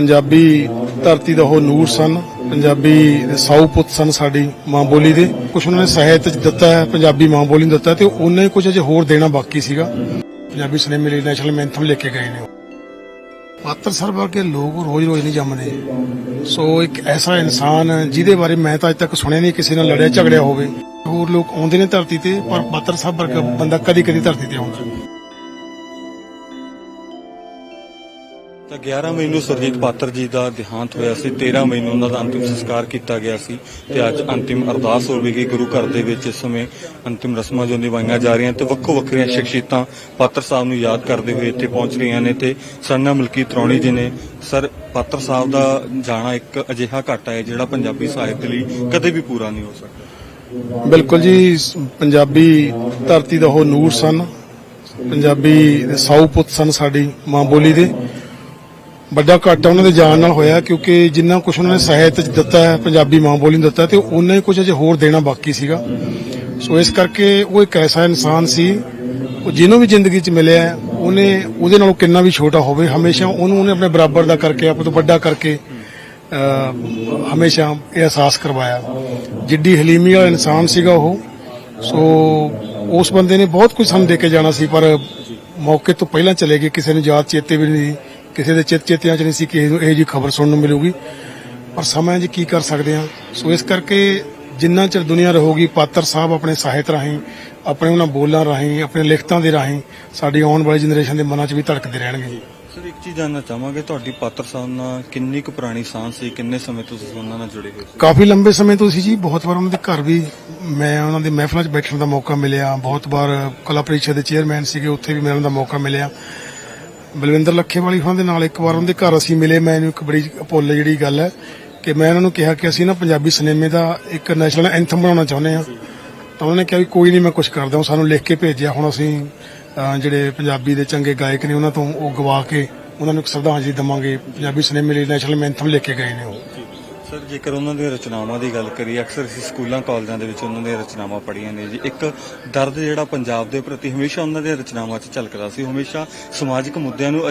ਪੰਜਾਬੀ ਧਰਤੀ ਦਾ ਉਹ ਨੂਰ ਸਨ, ਪੰਜਾਬੀ ਸਾਊ ਪੁੱਤ ਸਨ ਸਾਡੀ ਮਾਂ ਬੋਲੀ ਦੇ। ਕੁਝ ਉਹਨਾਂ ਨੇ ਸਾਹਿਤ ਦਿੱਤਾ ਹੈ, ਪੰਜਾਬੀ ਮਾਂ ਬੋਲੀ ਨੂੰ ਦਿੱਤਾ ਤੇ ਉਹਨਾਂ ਹੀ ਕੁਝ ਅਜੇ ਹੋਰ ਦੇਣਾ ਬਾਕੀ ਸੀਗਾ। ਪੰਜਾਬੀ ਸਿਨੇਮੇ ਲਈ ਨੈਸ਼ਨਲ ਮੈਂਥਮ ਲੈ ਕੇ ਗਏ ਨੇ ਪਾਤਰ ਸਰ ਵਰਗੇ ਲੋਕ ਰੋਜ਼ ਰੋਜ਼ ਨਹੀਂ ਜੰਮਦੇ। ਸੋ ਇੱਕ ਐਸਾ ਇਨਸਾਨ ਜਿਹਦੇ ਬਾਰੇ ਮੈਂ ਤਾਂ ਅੱਜ ਤੱਕ ਸੁਣਿਆ ਨਹੀਂ ਕਿਸੇ ਨਾਲ ਲੜਿਆ ਝਗੜਿਆ ਹੋਵੇ। ਹੋਰ ਲੋਕ ਆਉਂਦੇ ਨੇ ਧਰਤੀ ਤੇ, ਪਰ ਪਾਤਰ ਸਾਹਿਬ ਵਰਗਾ ਬੰਦਾ ਕਦੀ ਕਦੀ ਧਰਤੀ ਤੇ ਆਉਂਦਾ। ਤਾਂ 11 ਮਈ ਨੂੰ ਸਰਜੀਤ ਪਾਤਰ ਜੀ ਦਾ ਦੇਹਾਂਤ ਹੋਇਆ ਸੀ 13 ਮਈ ਨੂੰ ਉਹਨਾਂ ਦਾ ਅੰਤਿਮ ਸੰਸਕਾਰ ਕੀਤਾ ਗਿਆ ਸੀ ਤੇ ਅੱਜ ਅੰਤਿਮ ਅਰਦਾਸ ਹੋਵੇਗੀ ਗੁਰੂ ਘਰ ਦੇ ਵਿੱਚ ਇਸ ਸਮੇਂ ਅੰਤਿਮ ਰਸਮਾਂ ਜੋ ਨਿਭਾਈਆਂ ਜਾ ਰਹੀਆਂ ਤੇ ਵੱਖੋ ਵੱਖਰੀਆਂ ਸ਼ਖਸੀਅਤਾਂ ਪਾਤਰ ਸਾਹਿਬ ਨੂੰ ਯਾਦ ਕਰਦੇ ਹੋਏ ਇੱਥੇ ਪਹੁੰਚ ਰਹੀਆਂ ਨੇ ਤੇ ਸਰਨਾ ਮਲਕੀ ਤਰੌਣੀ ਜੀ ਨੇ ਸਰ, ਪਾਤਰ ਸਾਹਿਬ ਦਾ ਜਾਣਾ ਇੱਕ ਅਜਿਹਾ ਘਾਟਾ ਹੈ ਜਿਹੜਾ ਪੰਜਾਬੀ ਸਾਹਿਤ ਲਈ ਕਦੇ ਵੀ ਪੂਰਾ ਨਹੀਂ ਹੋ ਸਕਦਾ। ਬਿਲਕੁਲ ਜੀ, ਪੰਜਾਬੀ ਧਰਤੀ ਦਾ ਉਹ ਨੂਰ ਸਨ, ਪੰਜਾਬੀ ਸਾਊ ਪੁੱਤ ਸਨ ਸਾਡੀ ਮਾਂ ਬੋਲੀ ਦੇ। ਵੱਡਾ ਘਾਟਾ ਉਹਨਾਂ ਦੇ ਜਾਣ ਨਾਲ ਹੋਇਆ ਕਿਉਂਕਿ ਜਿੰਨਾ ਕੁਝ ਉਹਨਾਂ ਨੇ ਸਾਹਿਤ ਦਿੱਤਾ ਹੈ ਪੰਜਾਬੀ ਮਾਂ ਬੋਲੀ ਨੂੰ ਦਿੱਤਾ ਤੇ ਉਹਨਾਂ ਹੀ ਕੁਝ ਅਜੇ ਹੋਰ ਦੇਣਾ ਬਾਕੀ ਸੀਗਾ। ਸੋ ਇਸ ਕਰਕੇ ਉਹ ਇੱਕ ਐਸਾ ਇਨਸਾਨ ਸੀ, ਉਹ ਜਿਹਨੂੰ ਵੀ ਜ਼ਿੰਦਗੀ ਚ ਮਿਲਿਆ, ਉਹਨੇ ਉਹਦੇ ਨਾਲੋਂ ਕਿੰਨਾ ਵੀ ਛੋਟਾ ਹੋਵੇ, ਹਮੇਸ਼ਾ ਉਹਨੂੰ ਉਹਨੇ ਆਪਣੇ ਬਰਾਬਰ ਦਾ ਕਰਕੇ ਆਪਣੇ ਤੋਂ ਵੱਡਾ ਕਰਕੇ ਹਮੇਸ਼ਾ ਇਹ ਅਹਿਸਾਸ ਕਰਵਾਇਆ। ਜਿੱਡੀ ਹਲੀਮੀ ਵਾਲਾ ਇਨਸਾਨ ਸੀਗਾ ਉਹ। ਸੋ ਉਸ ਬੰਦੇ ਨੇ ਬਹੁਤ ਕੁਝ ਸਾਨੂੰ ਦੇ ਕੇ ਜਾਣਾ ਸੀ, ਪਰ ਮੌਕੇ ਤੋਂ ਪਹਿਲਾਂ ਚਲੇ ਗਏ, ਕਿਸੇ ਨੂੰ ਯਾਦ ਚੇਤੇ ਵੀ ਨਹੀਂ ਕਿਸੇ ਦੇ ਚਿੱਤ ਚੇਤਿਆਂ ਚ ਨਹੀਂ ਸੀ ਕਿ ਇਹ ਇਹ ਜੀ ਖਬਰ ਸੁਣਨ ਨੂੰ ਮਿਲੂਗੀ। ਪਰ ਸਮਾਂ ਜੀ ਕੀ ਕਰ ਸਕਦੇ ਆ ਸੋ ਇਸ ਕਰਕੇ ਜਿੰਨਾ ਚਿਰ ਦੁਨੀਆ ਰਹੂਗੀ ਪਾਤਰ ਸਾਹਿਬ ਆਪਣੇ ਸਾਹਿਤ ਰਾਹੀਂ ਆਪਣੇ ਉਹਨਾਂ ਬੋਲਾਂ ਰਾਹੀਂ ਆਪਣੇ ਲਿਖਤਾਂ ਦੇ ਰਾਹੀਂ ਸਾਡੀ ਆਉਣ ਵਾਲੀ ਜਨਰੇਸ਼ਨ ਦੇ ਮਨਾਂ 'ਚ ਵੀ ਧੜਕਦੇ ਰਹਿਣਗੇ ਸਰ ਇੱਕ ਚੀਜ਼ ਜਾਨਣਾ ਚਾਹਾਂਗੇ ਤੁਹਾਡੀ ਪਾਤਰ ਸਾਹਿਬ ਨਾਲ ਕਿੰਨੀ ਕੁ ਪੁਰਾਣੀ ਸਾਂਝ ਸੀ ਕਿੰਨੇ ਸਮੇਂ ਤੋਂ ਤੁਸੀਂ ਉਹਨਾਂ ਨਾਲ ਜੁੜੇ ਹੋਏ ਸੀ? ਕਾਫੀ ਲੰਬੇ ਸਮੇਂ ਤੋਂ ਸੀ ਜੀ ਬਹੁਤ ਵਾਰ ਉਹਨਾਂ ਦੇ ਘਰ ਵੀ ਮੈਂ ਉਹਨਾਂ ਦੇ ਮਹਿਫਲਾਂ 'ਚ ਬੈਠਣ ਦਾ ਮੌਕਾ ਮਿਲਿਆ। ਬਹੁਤ ਵਾਰ ਕਲਾ ਪਰਿਸ਼ਦ ਦੇ ਚੇਅਰਮੈਨ ਸੀਗੇ ਉੱਥੇ ਵੀ ਮਿਲਣ ਦਾ ਮੌਕਾ ਮਿਲਿਆ। ਬਲਵਿੰਦਰ ਲੱਖੇਵਾਲੀ ਉਹਨਾਂ ਦੇ ਨਾਲ ਇੱਕ ਵਾਰ ਉਹਦੇ ਘਰ ਅਸੀਂ ਮਿਲੇ। ਮੈਨੂੰ ਇੱਕ ਬੜੀ ਭੁੱਲ ਜਿਹੜੀ ਗੱਲ ਹੈ ਕਿ ਮੈਂ ਉਹਨਾਂ ਨੂੰ ਕਿਹਾ ਕਿ ਅਸੀਂ ਨਾ ਪੰਜਾਬੀ ਸਿਨੇਮੇ ਦਾ ਇੱਕ ਨੈਸ਼ਨਲ ਐਂਥਮ ਬਣਾਉਣਾ ਚਾਹੁੰਦੇ ਹਾਂ। ਤਾਂ ਉਹਨਾਂ ਨੇ ਕਿਹਾ ਵੀ ਕੋਈ ਨਹੀਂ ਮੈਂ ਕੁਝ ਕਰਦਾ ਹਾਂ। ਸਾਨੂੰ ਲਿਖ ਕੇ ਭੇਜਿਆ। ਹੁਣ ਅਸੀਂ ਜਿਹੜੇ ਪੰਜਾਬੀ ਦੇ ਚੰਗੇ ਗਾਇਕ ਨੇ ਉਹਨਾਂ ਤੋਂ ਉਹ ਗਵਾ ਕੇ ਉਹਨਾਂ ਨੂੰ ਇੱਕ ਸ਼ਰਧਾਂਜਲੀ ਦਵਾਂਗੇ। ਪੰਜਾਬੀ ਸਿਨੇਮੇ ਲਈ ਨੈਸ਼ਨਲ ਐਂਥਮ ਲੈ ਕੇ ਗਏ ਨੇ ਉਹ। ਸਰ, ਜੇਕਰ ਉਹਨਾਂ ਦੀਆਂ ਰਚਨਾਵਾਂ ਦੀ ਗੱਲ ਕਰੀਏ, ਅਕਸਰ ਅਸੀਂ ਸਕੂਲਾਂ, ਕਾਲਜਾਂ ਦੇ ਵਿੱਚ ਉਹਨਾਂ ਦੀਆਂ ਰਚਨਾਵਾਂ ਪੜ੍ਹੀਆਂ ਨੇ ਜੀ। ਇੱਕ ਦਰਦ ਜਿਹੜਾ ਪੰਜਾਬ ਦੇ ਪ੍ਰਤੀ ਹਮੇਸ਼ਾ ਉਹਨਾਂ ਦੀਆਂ ਰਚਨਾਵਾਂ 'ਚ ਝਲਕਦਾ ਸੀ, ਹਮੇਸ਼ਾ ਸਮਾਜਿਕ ਮੁੱਦਿਆਂ ਨੂੰ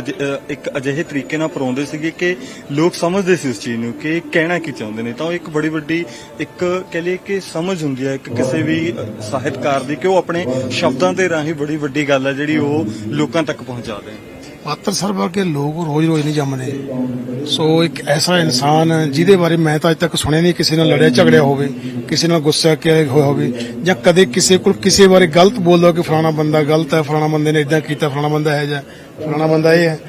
ਇੱਕ ਅਜਿਹੇ ਤਰੀਕੇ ਨਾਲ ਪਰੋਂਦੇ ਸੀਗੇ ਕਿ ਲੋਕ ਸਮਝਦੇ ਸੀ ਉਸ ਚੀਜ਼ ਨੂੰ ਕਿ ਕਹਿਣਾ ਕੀ ਚਾਹੁੰਦੇ ਨੇ। ਤਾਂ ਉਹ ਇੱਕ ਬੜੀ ਵੱਡੀ, ਇੱਕ ਕਹ ਲਈਏ ਕਿ ਸਮਝ ਹੁੰਦੀ ਹੈ, ਇੱਕ ਕਿਸੇ ਵੀ ਸਾਹਿਤਕਾਰ ਦੀ ਕਿ ਉਹ ਆਪਣੇ ਸ਼ਬਦਾਂ ਦੇ ਰਾਹੀਂ ਬੜੀ ਵੱਡੀ ਗੱਲ ਹੈ ਜਿਹੜੀ ਉਹ ਲੋਕਾਂ ਤੱਕ ਪਹੁੰਚਾਦੇ ਨੇ ਪਾਤਰ ਸਰ ਵਰਗੇ ਲੋਕ ਰੋਜ਼ ਰੋਜ਼ ਨਹੀਂ ਜੰਮਦੇ। ਸੋ ਇੱਕ ਐਸਾ ਇਨਸਾਨ ਜਿਹਦੇ ਬਾਰੇ ਮੈਂ ਤਾਂ ਅੱਜ ਤੱਕ ਸੁਣਿਆ ਨਹੀਂ, ਕਿਸੇ ਨਾਲ ਲੜਿਆ, ਝਗੜਿਆ ਹੋਵੇ, ਕਿਸੇ ਨਾਲ ਗੁੱਸਾ ਕਿਆ ਹੋਇਆ ਹੋਵੇ, ਜਾਂ ਕਦੇ ਕਿਸੇ ਕੋਲ ਕਿਸੇ ਬਾਰੇ ਗਲਤ ਬੋਲਦਾ ਕਿ ਫਲਾਣਾ ਬੰਦਾ ਗਲਤ ਹੈ, ਫਲਾਣਾ ਬੰਦੇ ਨੇ ਇਦਾਂ ਕੀਤਾ, ਫਲਾਣਾ ਬੰਦਾ ਹੈ ਜਾਂ ਫਲਾਣਾ ਬੰਦਾ ਇਹ ਹੈ।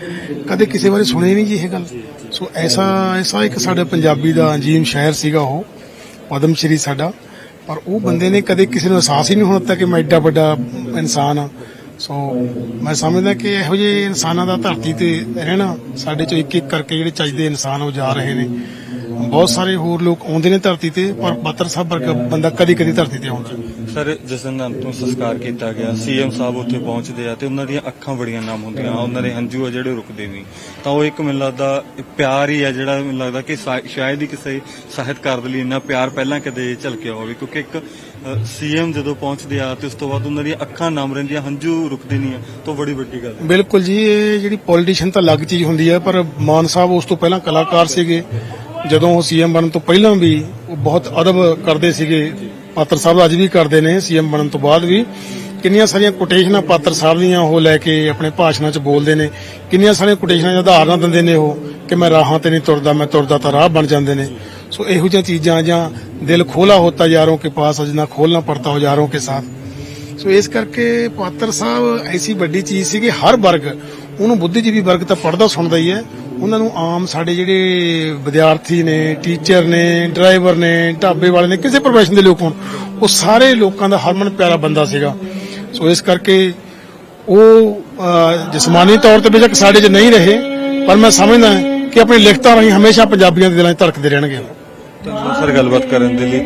ਕਦੇ ਕਿਸੇ ਬਾਰੇ ਸੁਣੀ ਨਹੀਂ ਜੀ ਇਹ ਗੱਲ। ਸੋ ਐਸਾ ਐਸਾ ਇੱਕ ਸਾਡੇ ਪੰਜਾਬੀ ਦਾ ਅੰਜੀਮ ਸ਼ਾਇਰ ਸੀਗਾ ਉਹ ਪਦਮ ਸ਼੍ਰੀ ਸਾਡਾ। ਪਰ ਉਹ ਬੰਦੇ ਨੇ ਕਦੇ ਕਿਸੇ ਨੂੰ ਅਹਿਸਾਸ ਹੀ ਨਹੀਂ ਹੋਣ ਦਿੱਤਾ ਕਿ ਮੈਂ ਐਡਾ ਵੱਡਾ ਇਨਸਾਨ ਆ ਸੋ ਮੈਂ ਸਮਝਦਾ ਕਿ ਇਹੋ ਜਿਹੇ ਇਨਸਾਨਾਂ ਦਾ ਧਰਤੀ ਤੇ ਰਹਿਣਾ ਸਾਡੇ ਚੋਂ ਇੱਕ ਇੱਕ ਕਰਕੇ ਜਿਹੜੇ ਚੱਜਦੇ ਇਨਸਾਨ ਉਹ ਜਾ ਰਹੇ ਨੇ। ਬਹੁਤ ਸਾਰੇ ਹੋਰ ਲੋਕ ਆਉਂਦੇ ਨੇ ਧਰਤੀ ਤੇ ਪਰ ਪਾਤਰ ਸਾਹਿਬ ਵਰਗਾ ਬੰਦਾ ਕਦੀ ਕਦੀ ਧਰਤੀ ਤੇ ਆਉਂਦਾ। ਸਰ ਜਿਸ ਦਿਨ ਅੰਤਿਮ ਸੰਸਕਾਰ ਕੀਤਾ ਗਿਆ ਸੀਐਮ ਸਾਹਿਬ ਉੱਥੇ ਪਹੁੰਚਦੇ ਆ ਤੇ ਉਹਨਾਂ ਦੀਆਂ ਅੱਖਾਂ ਬੜੀਆਂ ਨਮ ਹੁੰਦੀਆਂ ਉਹਨਾਂ ਦੇ ਹੰਝੂ ਆ ਜਿਹੜੇ ਰੁਕਦੇ ਨਹੀਂ। ਤਾਂ ਉਹ ਇੱਕ ਮੈਨੂੰ ਲੱਗਦਾ ਪਿਆਰ ਹੀ ਆ ਜਿਹੜਾ ਮੈਨੂੰ ਲੱਗਦਾ ਕਿ ਸ਼ਾਇਦ ਹੀ ਕਿਸੇ ਸਾਹਿਤਕਾਰ ਦੇ ਲਈ ਇੰਨਾ ਪਿਆਰ ਪਹਿਲਾਂ ਕਦੇ ਝਲਕਿਆ ਹੋਵੇ ਕਿਉਂਕਿ ਇੱਕ ਸੀਐਮ ਜਦੋਂ ਪਹੁੰਚਦੇ ਆ ਤੇ ਉਸ ਤੋਂ ਬਾਅਦ ਉਹਨਾਂ ਦੀਆਂ ਅੱਖਾਂ ਨਮ ਰਹਿੰਦੀਆਂ ਹੰਝੂ ਰੁਕਦੇ ਨਹੀਂ ਆ ਤਾਂ ਬੜੀ ਵੱਡੀ ਗੱਲ ਬਿਲਕੁਲ ਜੀ ਇਹ ਜਿਹੜੀ ਪੋਲੀਟੀਸ਼ੀਅਨ ਤਾਂ ਅਲੱਗ ਚੀਜ਼ ਹੁੰਦੀ ਹੈ ਪਰ ਮਾਨ ਸਾਹਿਬ ਉਸ ਤੋਂ ਪਹਿਲਾਂ ਕਲਾਕਾਰ ਸੀਗੇ। ਜਦੋਂ ਉਹ ਸੀਐਮ ਬਣਨ ਤੋਂ ਪਹਿਲਾਂ ਵੀ ਉਹ ਬਹੁਤ ਅਦਬ ਕਰਦੇ ਸੀਗੇ, ਪਾਤਰ ਸਾਹਿਬ ਅੱਜ ਵੀ ਕਰਦੇ ਨੇ ਸੀਐਮ ਬਣਨ ਤੋਂ ਬਾਅਦ ਵੀ, ਕਿੰਨੀਆਂ ਸਾਰੀਆਂ ਕੋਟੇਸ਼ਨਾਂ ਪਾਤਰ ਸਾਹਿਬ ਦੀਆਂ ਉਹ ਲੈ ਕੇ ਆਪਣੇ ਭਾਸ਼ਣਾਂ 'ਚ ਬੋਲਦੇ ਨੇ, ਕਿੰਨੀਆਂ ਸਾਰੀਆਂ ਕੋਟੇਸ਼ਨਾਂ ਦੇ ਉਦਾਹਰਨਾਂ ਦਿੰਦੇ ਨੇ ਉਹ, ਕਿ ਮੈਂ ਰਾਹਾਂ ਤੇ ਨਹੀਂ ਤੁਰਦਾ, ਮੈਂ ਤੁਰਦਾ ਤਾਂ ਰਾਹ ਬਣ ਜਾਂਦੇ ਨੇ। ਸੋ ਇਹੋ ਜਿਹੀਆਂ ਚੀਜ਼ਾਂ ਜਾਂ ਦਿਲ ਖੋਲਾ ਹੋਤਾ ਯਾਰੋਂ ਕੇ ਪਾਸ ਅਜਨਾ ਖੋਲਣਾ ਪੜਤਾ ਹੋ ਯਾਰੋਂ ਕੇ ਸਾਥ। ਸੋ ਇਸ ਕਰਕੇ ਪਾਤਰ ਸਾਹਿਬ ਐਸੀ ਵੱਡੀ ਚੀਜ਼ ਸੀ ਕਿ ਹਰ ਵਰਗ, ਉਹਨੂੰ ਬੁੱਧੀਜੀਵੀ ਵਰਗ ਤਾਂ ਪੜਦਾ ਸੁਣਦਾ ਹੀ ਹੈ ਉਹਨਾਂ ਨੂੰ ਆਮ ਸਾਡੇ ਜਿਹੜੇ ਵਿਦਿਆਰਥੀ ਨੇ ਟੀਚਰ ਨੇ ਡਰਾਈਵਰ ਨੇ ਢਾਬੇ ਵਾਲੇ ਨੇ ਕਿਸੇ ਪ੍ਰੋਫੈਸ਼ਨ ਦੇ ਲੋਕ ਹੋਣ ਉਹ ਸਾਰੇ ਲੋਕਾਂ ਦਾ ਹਰਮਨ ਪਿਆਰਾ ਬੰਦਾ ਸੀਗਾ। ਸੋ ਇਸ ਕਰਕੇ ਉਹ ਅਹ, ਜਿਸਮਾਨੀ ਤੌਰ ਤੇ ਬੇਸ਼ੱਕ ਸਾਡੇ 'ਚ ਨਹੀਂ ਰਹੇ ਪਰ ਮੈਂ ਸਮਝਦਾ ਕਿ ਆਪਣੀ ਲਿਖਤਾਂ ਰਾਹੀਂ ਹਮੇਸ਼ਾ ਪੰਜਾਬੀਆਂ ਦੇ ਦਿਲਾਂ 'ਚ ਧੜਕਦੇ ਰਹਿਣਗੇ। ਧੰਨਵਾਦ ਸਰ ਗੱਲਬਾਤ ਕਰਨ ਦੇ ਲਈ।